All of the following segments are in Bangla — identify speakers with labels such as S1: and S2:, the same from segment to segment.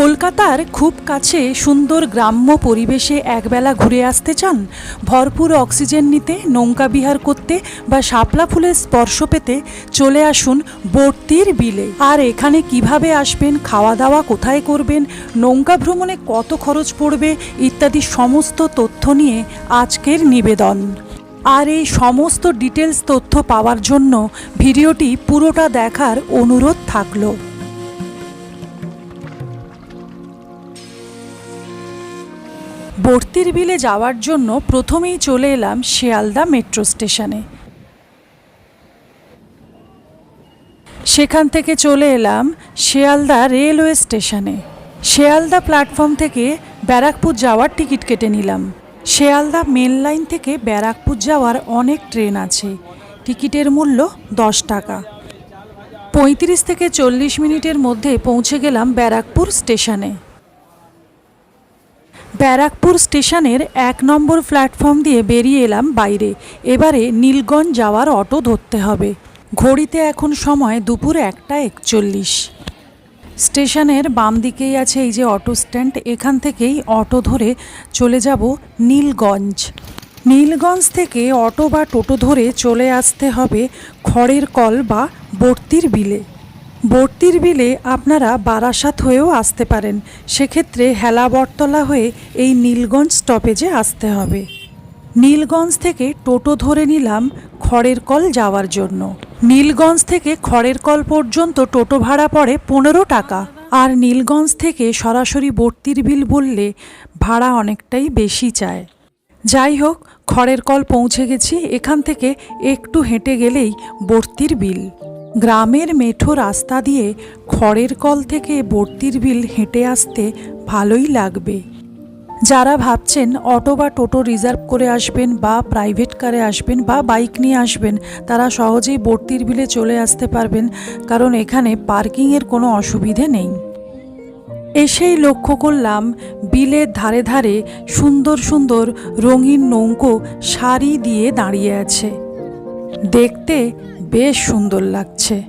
S1: কলকাতার খুব কাছে সুন্দর গ্রাম্য পরিবেশে একবেলা ঘুরে আসতে চান, ভরপুর অক্সিজেন নিতে, নৌকা বিহার করতে বা শাপলা ফুলের স্পর্শ পেতে চলে আসুন বর্তির বিলে। আর এখানে কীভাবে আসবেন খাওয়া দাওয়া কোথায় করবেন, নৌকা ভ্রমণে কত খরচ পড়বে, ইত্যাদি সমস্ত তথ্য নিয়ে আজকের নিবেদন। আর এই সমস্ত ডিটেলস তথ্য পাওয়ার জন্য ভিডিওটি পুরোটা দেখার অনুরোধ থাকল। বর্তির বিলে যাওয়ার জন্য প্রথমেই চলে এলাম শিয়ালদা মেট্রো স্টেশনে। সেখান থেকে চলে এলাম শিয়ালদা রেলওয়ে স্টেশনে। শিয়ালদা প্ল্যাটফর্ম থেকে ব্যারাকপুর যাওয়ার টিকিট কেটে নিলাম। শিয়ালদা মেন লাইন থেকে ব্যারাকপুর যাওয়ার অনেক ট্রেন আছে। টিকিটের মূল্য দশ টাকা। পঁয়ত্রিশ থেকে চল্লিশ মিনিটের মধ্যে পৌঁছে গেলাম ব্যারাকপুর স্টেশনে। ব্যারাকপুর স্টেশনের এক নম্বর প্ল্যাটফর্ম দিয়ে বেরিয়ে এলাম বাইরে। এবারে নীলগঞ্জ যাওয়ার অটো ধরতে হবে। ঘড়িতে এখন সময় দুপুর একটা একচল্লিশ। স্টেশনের বাম দিকেই আছে এই যে অটো স্ট্যান্ড, এখান থেকেই অটো ধরে চলে যাব নীলগঞ্জ। নীলগঞ্জ থেকে অটো বা টোটো ধরে চলে আসতে হবে খড়ের কল বা বর্তির বিলে। বর্তির বিলে আপনারা বারাসাত হয়েও আসতে পারেন। সেক্ষেত্রে হেলা বটতলা হয়ে এই নীলগঞ্জ স্টপেজে আসতে হবে। নীলগঞ্জ থেকে টোটো ধরে নিলাম খড়ের কল যাওয়ার জন্য। নীলগঞ্জ থেকে খড়ের কল পর্যন্ত টোটো ভাড়া পড়ে পনেরো টাকা। আর নীলগঞ্জ থেকে সরাসরি বর্তির বিল বললে ভাড়া অনেকটাই বেশি চায়। যাই হোক খড়ের কল পৌঁছে গেছি। এখান থেকে একটু হেঁটে গেলেই বর্তির বিল। গ্রামের মেঠো রাস্তা দিয়ে খড়ের কল থেকে বর্তির বিল হেঁটে আসতে ভালোই লাগবে। যারা ভাবছেন অটো বা টোটো রিজার্ভ করে আসবেন বা প্রাইভেট কারে আসবেন বা বাইক নিয়ে আসবেন, তারা সহজেই বর্তির বিলে চলে আসতে পারবেন, কারণ এখানে পার্কিংয়ের কোনো অসুবিধে নেই। এসেই লক্ষ্য করলাম, বিলের ধারে ধারে সুন্দর সুন্দর রঙিন নৌকো সারি দিয়ে দাঁড়িয়ে আছে। দেখতে বেশ সুন্দর লাগছে।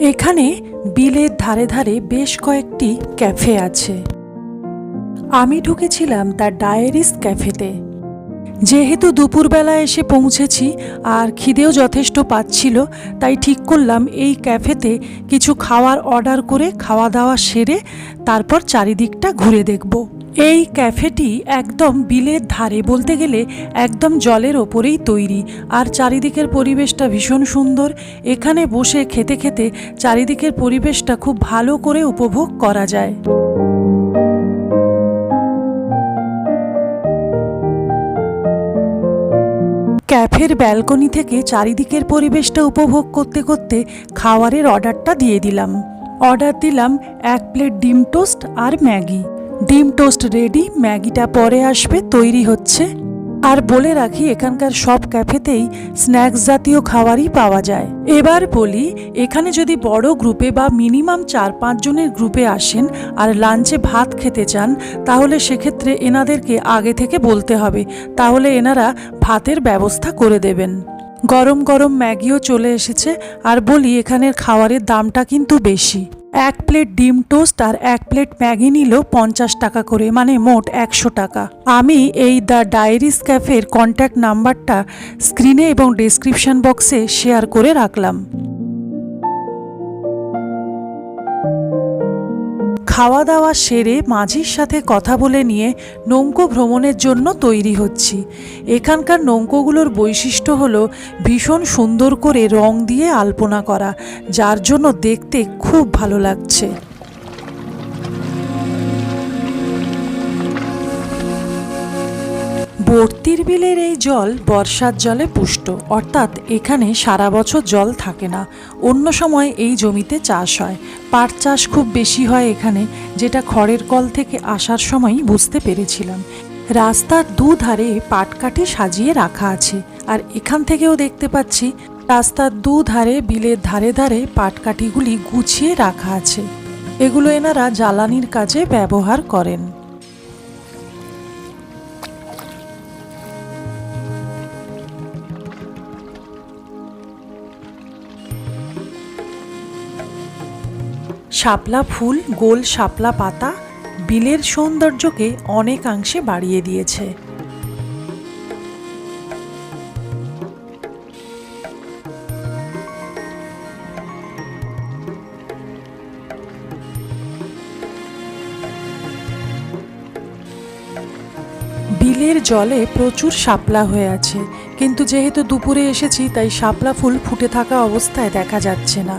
S1: এখানে বিলের ধারে ধারে বেশ কয়েকটি ক্যাফে আছে। আমি ঢুকেছিলাম দ্য ডায়েরিস ক্যাফেতে। যেহেতু দুপুরবেলা এসে পৌঁছেছি আর খিদেও যথেষ্ট পাচ্ছিল, তাই ঠিক করলাম এই ক্যাফেতে কিছু খাওয়ার অর্ডার করে খাওয়া দাওয়া সেরে তারপর চারিদিকটা ঘুরে দেখব। এই ক্যাফেটি একদম বিলের ধারে বলতে গেলে একদম জলের ওপরেই তৈরি। আর চারিদিকের পরিবেশটা ভীষণ সুন্দর। এখানে বসে খেতে খেতে চারিদিকের পরিবেশটা খুব ভালো করে উপভোগ করা যায়। ক্যাফের ব্যালকনি থেকে চারিদিকের পরিবেশটা উপভোগ করতে করতে খাওয়ারের অর্ডারটা দিয়ে দিলাম। অর্ডার দিলাম এক প্লেট ডিম টোস্ট আর ম্যাগি। ডিম টোস্ট রেডি, ম্যাগিটা পরে আসবে, তৈরি হচ্ছে। আর বলে রাখি, এখানকার সব ক্যাফেতেই স্ন্যাক্স জাতীয় খাবারই পাওয়া যায়। এবার বলি, এখানে যদি বড় গ্রুপে বা মিনিমাম চার পাঁচ জনের গ্রুপে আসেন আর লাঞ্চে ভাত খেতে চান, তাহলে সেক্ষেত্রে এনাদেরকে আগে থেকে বলতে হবে। তাহলে এনারা ভাতের ব্যবস্থা করে দেবেন। গরম গরম ম্যাগিও চলে এসেছে। আর বলি, এখানের খাবারের দামটা কিন্তু বেশি। এক প্লেট ডিম টোস্ট আর এক প্লেট ম্যাগি নিল পঞ্চাশ টাকা করে মানে মোট একশো টাকা। আমি এই দ্য ডায়েরিস ক্যাফের কন্ট্যাক্ট নাম্বারটা স্ক্রিনে এবং ডেসক্রিপশন বক্সে শেয়ার করে রাখলাম। খাওয়া দাওয়া সেরে মাঝির সাথে কথা বলে নিয়ে নৌকো ভ্রমণের জন্য তৈরি হচ্ছি। এখানকার নৌকোগুলোর বৈশিষ্ট্য হল ভীষণ সুন্দর করে রং দিয়ে আলপনা করা, যার জন্য দেখতে খুব ভালো লাগছে। বর্তির বিলের এই জল বর্ষার জলে পুষ্ট। অর্থাৎ এখানে সারা বছর জল থাকে না। অন্য সময় এই জমিতে চাষ হয়। পাট চাষ খুব বেশি হয় এখানে, যেটা খড়ের কল থেকে আসার সময়ই বুঝতে পেরেছিলাম। রাস্তার দুধারে পাটকাঠি সাজিয়ে রাখা আছে। আর এখান থেকেও দেখতে পাচ্ছি, রাস্তার দুধারে বিলের ধারে ধারে পাটকাঠিগুলি গুছিয়ে রাখা আছে। এগুলো এনারা জ্বালানির কাজে ব্যবহার করেন। শাপলা ফুল, গোল শাপলা পাতা, বিলের সৌন্দর্যকে অনেকাংশে বাড়িয়ে দিয়েছে। বিলের জলে প্রচুর শাপলা হয়ে আছে, কিন্তু যেহেতু দুপুরে এসেছি, তাই শাপলা ফুল ফুটে থাকা অবস্থায় দেখা যাচ্ছে না।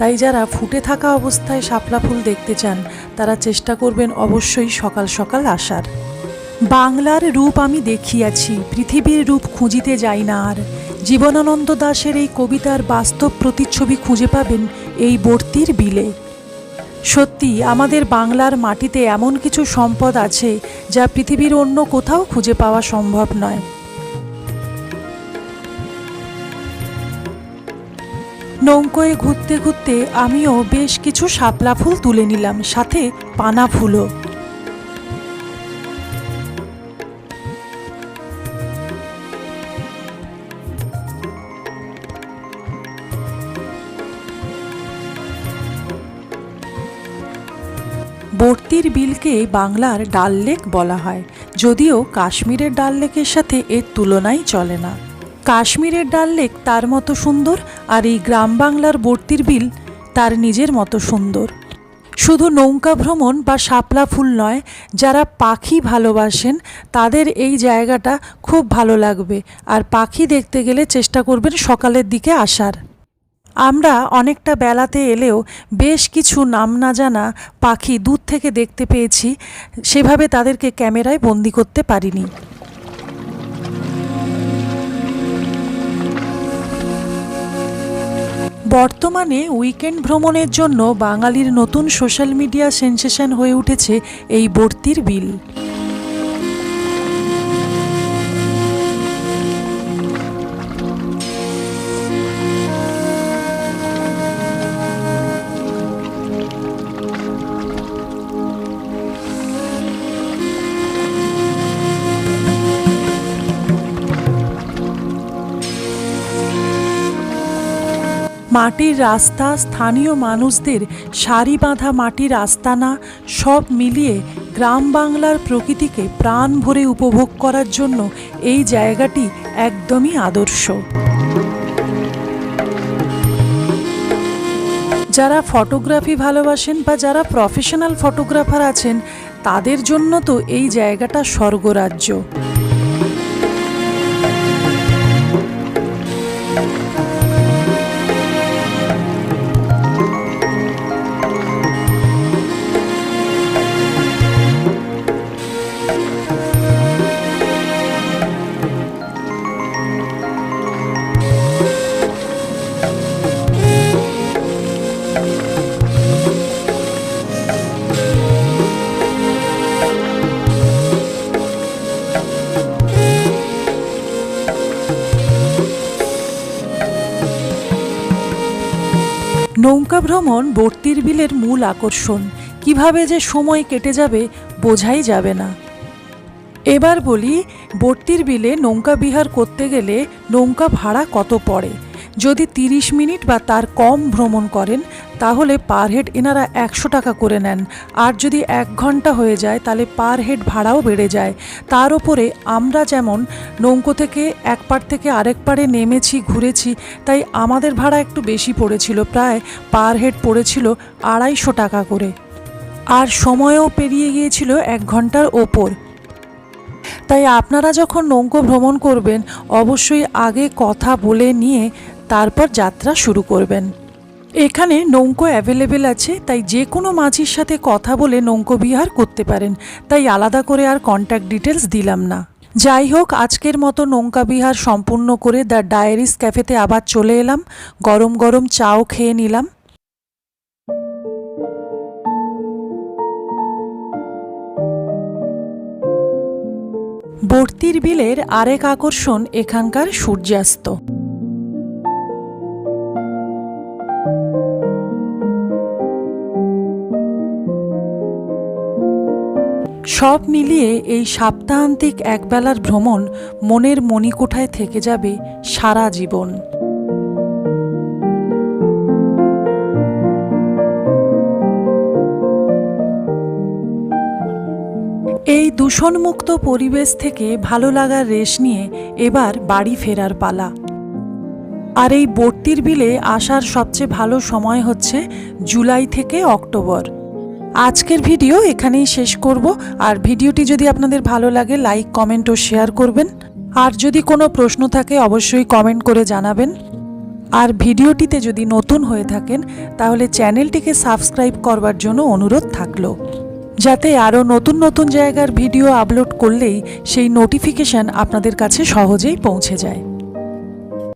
S1: তাই যারা ফুটে থাকা অবস্থায় শাপলা ফুল দেখতে চান, তারা চেষ্টা করবেন অবশ্যই সকাল সকাল আসার। বাংলার রূপ আমি দেখিয়াছি, পৃথিবীর রূপ খুঁজিতে যাই না আর। জীবনানন্দ দাশের এই কবিতার বাস্তব প্রতিচ্ছবি খুঁজে পাবেন এই বর্তির বিলে। সত্যি, আমাদের বাংলার মাটিতে এমন কিছু সম্পদ আছে, যা পৃথিবীর অন্য কোথাও খুঁজে পাওয়া সম্ভব নয়। নৌকোয় ঘুরতে ঘুরতে আমিও বেশ কিছু শাপলা ফুল তুলে নিলাম, সাথে পানা ফুলও। বর্তির বিলকে বাংলার ডাল লেক বলা হয়, যদিও কাশ্মীরের ডাল লেকের সাথে এর তুলনাই চলে না। কাশ্মীরের ডাল লেক তার মতো সুন্দর আর এই গ্রাম বাংলার বর্তির বিল তার নিজের মতো সুন্দর। শুধু নৌকা ভ্রমণ বা শাপলা ফুল নয়, যারা পাখি ভালোবাসেন তাদের এই জায়গাটা খুব ভালো লাগবে আর পাখি দেখতে গেলে চেষ্টা করবেন সকালের দিকে আসার। আমরা অনেকটা বেলাতে এলেও বেশ কিছু নাম না জানা পাখি দূর থেকে দেখতে পেয়েছি, সেভাবে তাদেরকে ক্যামেরায় বন্দি করতে পারিনি। বর্তমানে উইকেন্ড ভ্রমণের জন্য বাঙালির নতুন সোশ্যাল মিডিয়া সেন্সেশন হয়ে উঠেছে এই বর্তির বিল। মাটির রাস্তা, স্থানীয় মানুষদের সারি বাঁধা মাটির আস্তানা, সব মিলিয়ে গ্রাম বাংলার প্রকৃতিকে প্রাণ ভরে উপভোগ করার জন্য এই জায়গাটি একদমই আদর্শ। যারা ফটোগ্রাফি ভালোবাসেন বা যারা প্রফেশনাল ফটোগ্রাফার আছেন, তাদের জন্য তো এই জায়গাটা স্বর্গরাজ্য। নৌকা ভ্রমণ বর্তির বিলের মূল আকর্ষণ। কীভাবে যে সময় কেটে যাবে, বোঝাই যাবে না। এবার বলি, বর্তির বিলে নৌকা বিহার করতে গেলে নৌকা ভাড়া কত পড়ে? যদি তিরিশ মিনিট বা তার কম ভ্রমণ করেন, তাহলে পার হেড এনারা একশো টাকা করে নেন। আর যদি এক ঘণ্টা হয়ে যায়, তাহলে পার হেড ভাড়াও বেড়ে যায়। তার ওপরে আমরা যেমন নৌকো থেকে এক পার থেকে আরেক পারে নেমেছি, ঘুরেছি, তাই আমাদের ভাড়া একটু বেশি পড়েছিল, প্রায় পার হেড পড়েছিল আড়াইশো টাকা করে। আর সময়ও পেরিয়ে গিয়েছিল এক ঘণ্টার ওপর। তাই আপনারা যখন নৌকো ভ্রমণ করবেন, অবশ্যই আগে কথা বলে নিয়ে তারপর যাত্রা শুরু করবেন। এখানে নৌকো অ্যাভেলেবেল আছে, তাই যে কোনো মাঝির সাথে কথা বলে নৌকো বিহার করতে পারেন। তাই আলাদা করে আর কন্ট্যাক্ট ডিটেলস দিলাম না। যাই হোক, আজকের মতো নৌকা বিহার সম্পূর্ণ করে দ্য ডায়েরিস ক্যাফেতে আবার চলে এলাম। গরম গরম চাও খেয়ে নিলাম। বর্তির বিলের আরেক আকর্ষণ এখানকার সূর্যাস্ত। সব মিলিয়ে এই সাপ্তাহান্তিক একবেলার ভ্রমণ মনের মণিকোঠায় থেকে যাবে সারা জীবন। এই দূষণমুক্ত পরিবেশ থেকে ভালো লাগার রেশ নিয়ে এবার বাড়ি ফেরার পালা। আর এই বর্তির বিলে আসার সবচেয়ে ভালো সময় হচ্ছে জুলাই থেকে অক্টোবর। আজকের ভিডিও এখানেই শেষ করব। আর ভিডিওটি যদি আপনাদের ভালো লাগে, লাইক, কমেন্ট ও শেয়ার করবেন। আর যদি কোনো প্রশ্ন থাকে, অবশ্যই কমেন্ট করে জানাবেন। আর ভিডিওটিতে যদি নতুন হয়ে থাকেন, তাহলে চ্যানেলটিকে সাবস্ক্রাইব করবার জন্য অনুরোধ থাকল। যাতে আরও নতুন নতুন জায়গার ভিডিও আপলোড করলেই সেই নোটিফিকেশন আপনাদের কাছে সহজেই পৌঁছে যায়।